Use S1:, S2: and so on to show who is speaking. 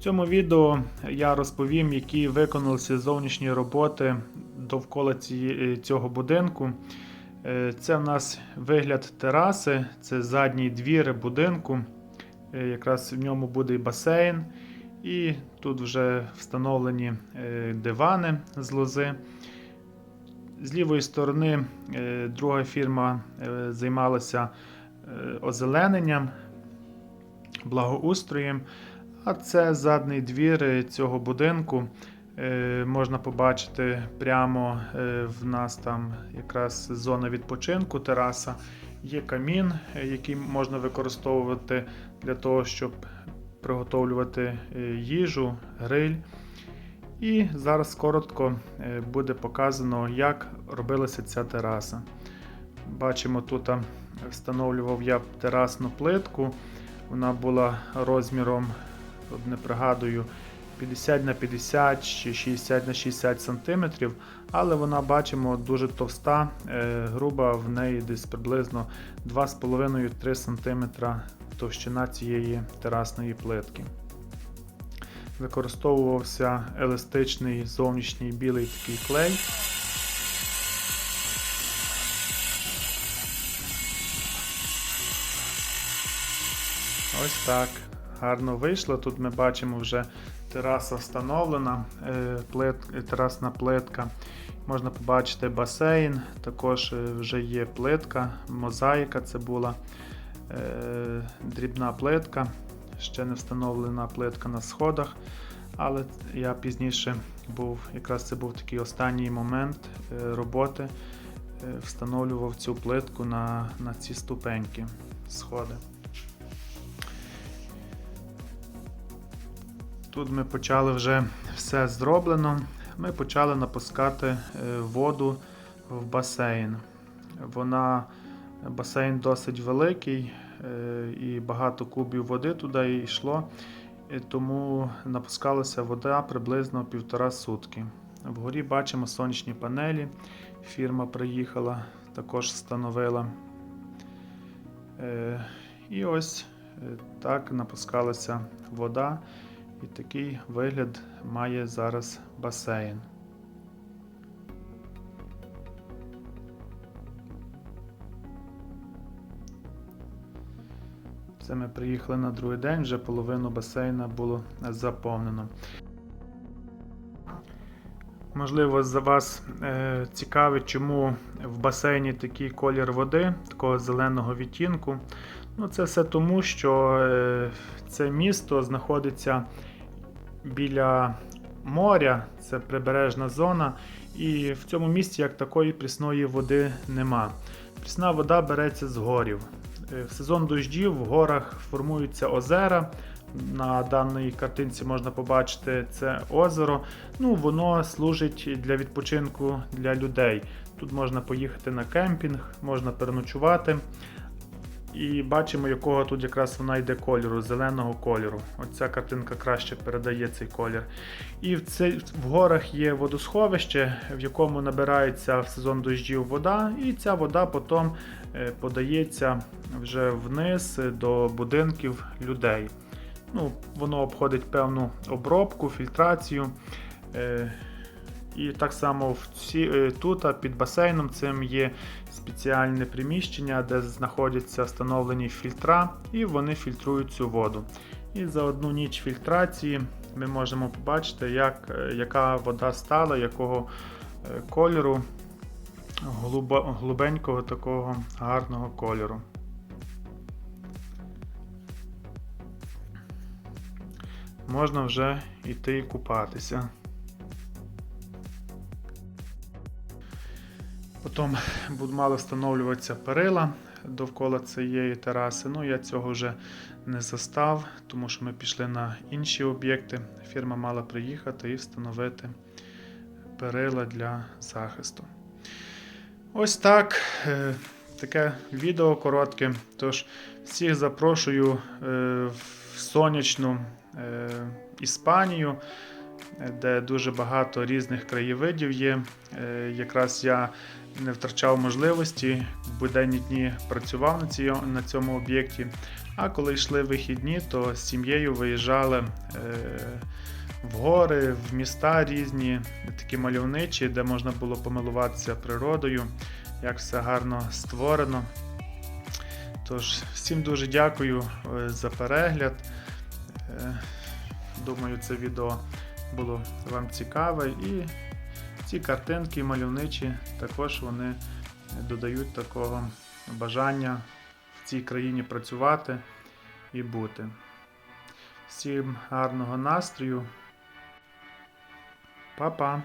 S1: В цьому відео я розповім, які виконалися зовнішні роботи довкола цього будинку. Е, Це в нас вигляд тераси, це задній двір будинку. Е, Якраз в ньому буде і басейн, і тут вже встановлені е, дивани з лози. З лівої сторони е, друга фірма е, займалася е, озелененням, благоустроєм. А це задній двір цього будинку. Е, Можна побачити прямо е, в нас там якраз зона відпочинку, тераса. Є камін, е, який можна використовувати для того, щоб приготовлювати їжу, гриль. І зараз коротко буде показано, як робилася ця тераса. Бачимо, тут встановлював я терасну плитку. Вона була розміром, не пригадую, 50 на 50 чи 60 на 60 сантиметрів, але вона бачимо дуже товста, е, груба, в неї десь приблизно 2,5-3 см товщина цієї терасної плитки. Використовувався еластичний зовнішній білий такий клей. Ось так. Гарно вийшло. Тут ми бачимо вже тераса встановлена, е, плит, терасна плитка. Можна побачити басейн, також е, вже є плитка, мозаїка це була е, дрібна плитка, ще не встановлена плитка на сходах. Але я пізніше був, якраз це був такий останній момент роботи, встановлював цю плитку на, на ці ступеньки, сходи. Тут ми почали вже все зроблено. Ми почали напускати е, воду в басейн. Вона, басейн досить великий е, і багато кубів води туди йшло, тому напускалася вода приблизно півтора сутки. Вгорі бачимо сонячні панелі. Фірма приїхала, також встановила. Е, І ось так напускалася вода. І такий вигляд має зараз басейн. Це ми приїхали на другий день, вже половину басейна було заповнено. Можливо, за вас е, цікавить, чому в басейні такий колір води, такого зеленого відтінку. Ну, це все тому, що е, це місто знаходиться біля моря, це прибережна зона, і в цьому місті як такої прісної води нема. Прісна вода береться з горів. Е, В сезон дощів в горах формуються озера. На даній картинці можна побачити це озеро. Ну, воно служить для відпочинку для людей. Тут можна поїхати на кемпінг, можна переночувати. І бачимо, якого тут якраз вона йде кольору, зеленого кольору. Оця картинка краще передає цей колір. І в, цей, в горах є водосховище, в якому набирається в сезон дощів вода, і ця вода потім е, подається вже вниз до будинків людей. Ну, Воно обходить певну обробку, фільтрацію. І так само в ці, е, тут під басейном цим є спеціальне приміщення, де знаходяться встановлені фільтра, і вони фільтрують цю воду. І за одну ніч фільтрації ми можемо побачити, як, е, яка вода стала, якого е, кольору, голубо, такого гарного кольору. Можна вже йти купатися. Потім мали встановлюватися перила довкола цієї тераси. Ну, я цього вже не застав, тому що ми пішли на інші об'єкти. Фірма мала приїхати і встановити перила для захисту. Ось так. е, Таке відео коротке. Тож всіх запрошую е, в сонячну е, Іспанію. Де дуже багато різних краєвидів є. Е, Якраз я не втрачав можливості буденні дні працював на, цьому об'єкті. А коли йшли вихідні, то з сім'єю виїжджали е, в гори, в міста різні, такі мальовничі, де можна було помилуватися природою, як все гарно створено. Тож, всім дуже дякую е, за перегляд. Думаю, це відео було вам цікаве. І ці картинки мальовничі також вони додають такого бажання в цій країні працювати і бути. Всім гарного настрою. Па-па!